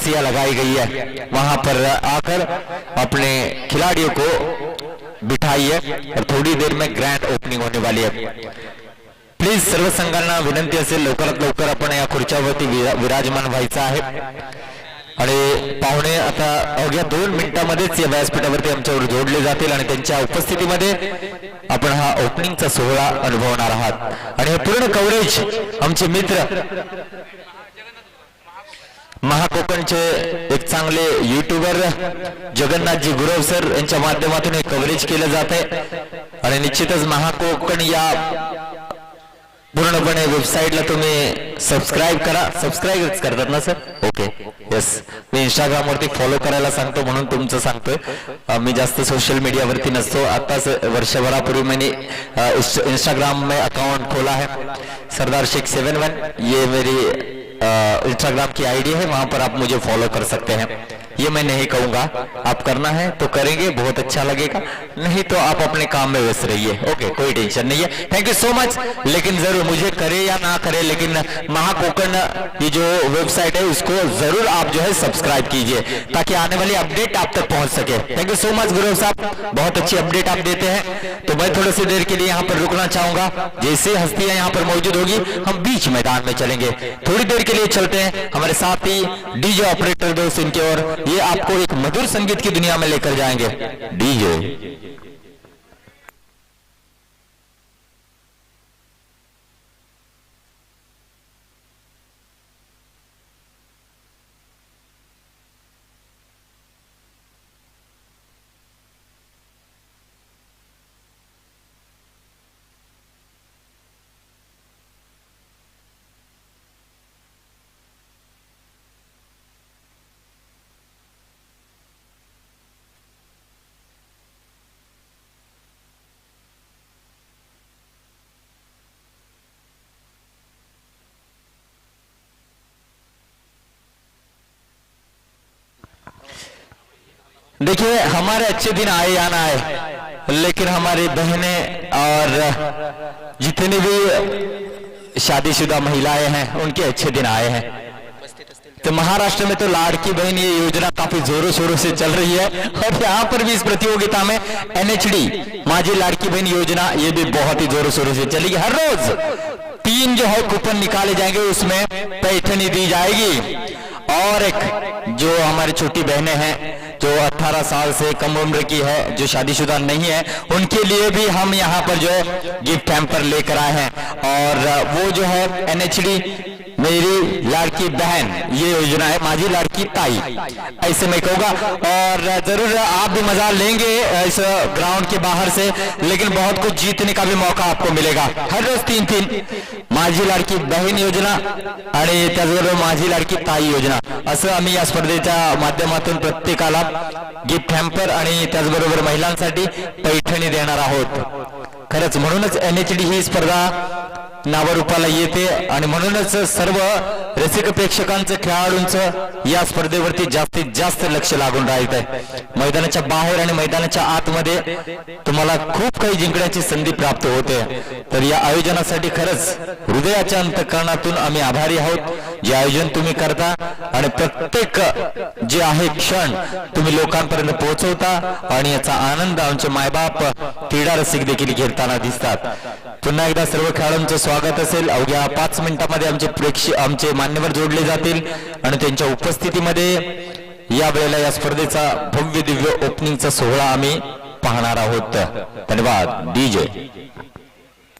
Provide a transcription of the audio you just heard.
कुर्सियाँ लगाई गई है। वहाँ पर आकर अपने खिलाड़ियों को बिठाइए और थोड़ी देर में ग्रैंड ओपनिंग होने वाली है। प्लीज़ सर्व संघांना विनंती असेल लवकरात लवकर आपण या खुर्च्यावरती विरा- विराजमान आहे आणि पाहुणे, आता अवघ्या दोन मिनिटांमध्येच या जोडले जातील आणि त्यांच्या उपस्थितीमध्ये आपण हा ओपनिंगचा सोहळा अनुभवणार आहात. हे पूर्ण कव्हरेज आमचे मित्र महाकोकणचे एक चांगले युट्यूबर जगन्नाथजी गुरव सर यांच्या माध्यमातून हे कव्हरेज केलं जात आहे. आणि निश्चितच महाकोकण या पूर्णपणे वेबसाईटला तुम्ही सबस्क्राईब करा. सबस्क्राईबच करतात ना सर? ओके येस मी इंस्टाग्रामवरती फॉलो करायला सांगतो म्हणून तुमचं सांगतोय. मी जास्त सोशल मीडियावरती नसतो. आताच वर्षभरापूर्वी मैंने इंस्टाग्राम में अकाउंट खोला है सरदार शेख सेवन वन ये मेरी इंस्टाग्राम की आईडी है वहाँ पर आप मुझे फॉलो कर सकते हैं। ये मैं नहीं कहूँगा। आप करना है तो करेंगे, बहुत अच्छा लगेगा। नहीं तो आप अपने काम में व्यस्त रहिए। ओके, कोई टेंशन नहीं है। थैंक यू सो मच लेकिन ज़रूर मुझे करे या ना करे, लेकिन महाकोकण, ये जो वेबसाइट है, उसको ज़रूर आप जो है सब्सक्राइब कीजिए, ताकि आने वाली अपडेट आप तक पहुँच सके। थैंक यू सो मच गुरु साहब। बहुत अच्छी अपडेट आप देते हैं। तो मैं थोड़ी सी देर के लिए यहाँ पर रुकना चाहूँगा। जैसे हस्तियाँ यहाँ पर मौजूद होगी, हम बीच मैदान में चलेंगे। थोड़ी देर के लिए चलते हैं। हमारे साथ ही डीजे ऑपरेटर दोस्त इनके और ये आपको एक मधुर संगीत की दुनिया में लेकर जाएँगे। डीजे देखिए, हमारे अच्छे दिन आए या ना आए, लेकिन हमारी बहनें और जितनी भी शादीशुदा महिलाएँ हैं, उनके अच्छे दिन आए हैं। तो महाराष्ट्र में तो लाड़की बहन ये योजना काफ़ी जोरों शोरों से चल रही है, और यहाँ पर भी इस प्रतियोगिता में एनएचडी माझी लाड़की बहन योजना, ये भी बहुत ही जोरों शोरों से चलेगी। हर रोज तीन जो है कूपन निकाले जाएँगे, उसमें पैठनी दी जाएगी, और एक जो हमारी छोटी बहनें हैं जो 18 साल से कम उम्र की है, जो शादीशुदा नहीं है, उनके लिए भी हम यहाँ पर जो है गिफ्ट हैम्पर लेकर आए हैं। और वो जो है एनएचडी मेरी लाड़की बहन ये योजना है माझी लाड़की ताई। ऐसे मैं कहूंगा और जरूर आप भी मजा लेंगे इस ग्राउंड के बाहर से लेकिन बहुत कुछ जीतने का भी मौका आपको मिलेगा। हर रोज तीन तीन माझी लाडकी बहीण योजना आणि त्याचबरोबर माझी लाडकी ताई योजना। असं आम्ही या स्पर्धेच्या माध्यमातून प्रत्येकाला गिफ्ट हॅम्पर आणि त्याचबरोबर महिलांसाठी पैठणी देणार आहोत। खरंच म्हणूनच एन एच डी ही स्पर्धा नावारूपाला येते आणि म्हणूनच सर्व रसिक प्रेक्षकांचं खेळाडूंचं या स्पर्धेवरती जास्तीत जास्त लक्ष लागून राहत आहे मैदानाच्या बाहेर आणि मैदानाच्या आतमध्ये तुम्हाला खूप काही जिंकण्याची संधी प्राप्त होते. तर या आयोजनासाठी खरंच हृदयाच्या अंतकरणातून आम्ही आभारी आहोत. जे आयोजन तुम्ही करता आणि प्रत्येक जे आहे क्षण तुम्ही लोकांपर्यंत पोहोचवता आणि याचा आनंद आमचे मायबाप क्रीडा रसिक देखील घेताना दिसतात. पुन्हा एकदा सर्व खेळाडूंचं स्वागत असेल. अवघ्या पाच मिनिटांमध्ये आमचे प्रेक्षक आमचे मान्यवर जोडले जातील आणि त्यांच्या उपस्थितीमध्ये या वेळेला या स्पर्धेचा भव्य दिव्य ओपनिंगचा सोहळा आम्ही पाहणार आहोत. धन्यवाद. डीजे